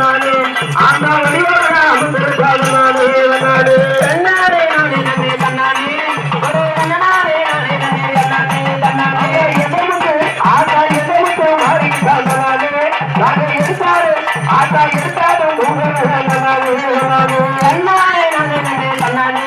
நானே கண்ணானே கண்ணானே கண்ணானே